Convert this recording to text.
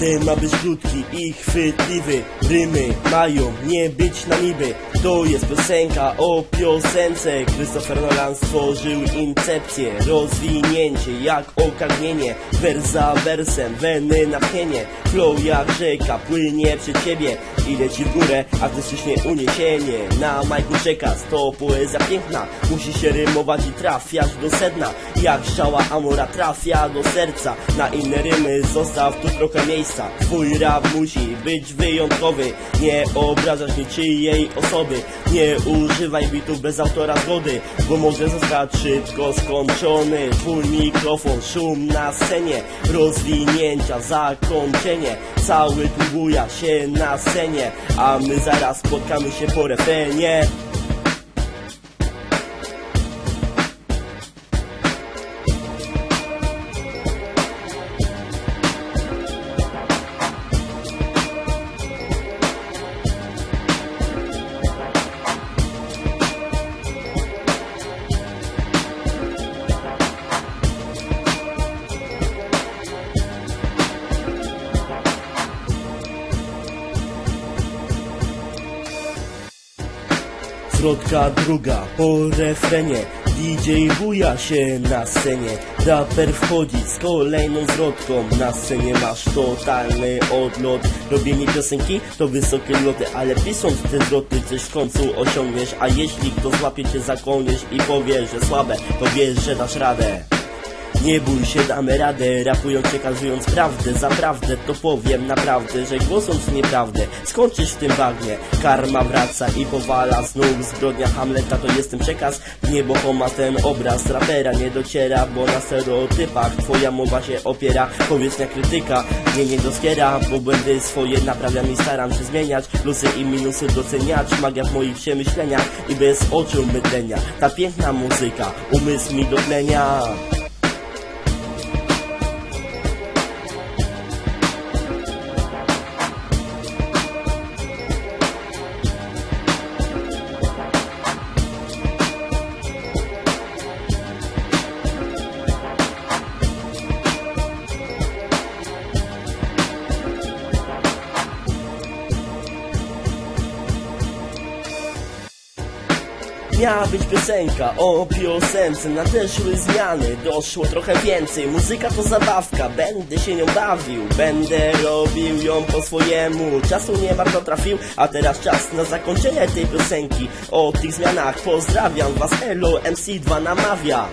Ten ma być krótki i chwytliwy. Rymy mają nie być na niby. To jest piosenka o piosence. Christopher Nolan stworzył incepcję. Rozwinięcie jak okarnienie Wers za wersem, weny natchnienie. Flow jak rzeka płynie przed ciebie. I leci w górę, artystycznie uniesienie. Na majku przekaz, to poezja piękna. Musi się rymować i trafiać do sedna. Jak strzała Amora trafia do serca. Na inne rymy zostaw tu trochę miejsca Twój rap musi być wyjątkowy. Nie obrażasz niczyjej osoby. Nie używaj bitów bez autora zgody Bo może zostać szybko skończony. Twój mikrofon, szum na scenie. Rozwinięcia, zakończenie. Cały tu buja się na scenie. A my zaraz spotkamy się po refrenie Zwrotka druga po refrenie. DJ buja się na scenie. Raper wchodzi z kolejną zwrotką. Na scenie masz totalny odlot. Robienie piosenki to wysokie loty Ale pisząc te zwroty coś w końcu osiągniesz. A jeśli kto złapie cię za kołnierz i powie, że słabe To wiesz, że dasz radę nie bój się, damy radę, rapując, przekazując prawdę. Zaprawdę to powiem naprawdę, że głosząc nieprawdę Skończysz w tym bagnie, karma wraca i powala znów. Zbrodnia Hamleta to jest ten przekaz. Niebo ma ten obraz rapera nie dociera Bo na stereotypach twoja mowa się opiera. Powierzchnia krytyka mnie nie doskiera Bo błędy swoje naprawiam i staram się zmieniać. Plusy i minusy doceniać Magia w moich przemyśleniach i bez oczu mydlenia. Ta piękna muzyka, umysł mi do tlenia Miała być piosenka o piosence Nadeszły zmiany, doszło trochę więcej Muzyka to zabawka, będę się nią bawił Będę robił ją po swojemu. Czasu nie bardzo trafił, a teraz czas na zakończenie tej piosenki. O tych zmianach pozdrawiam was, Elo MC2 namawia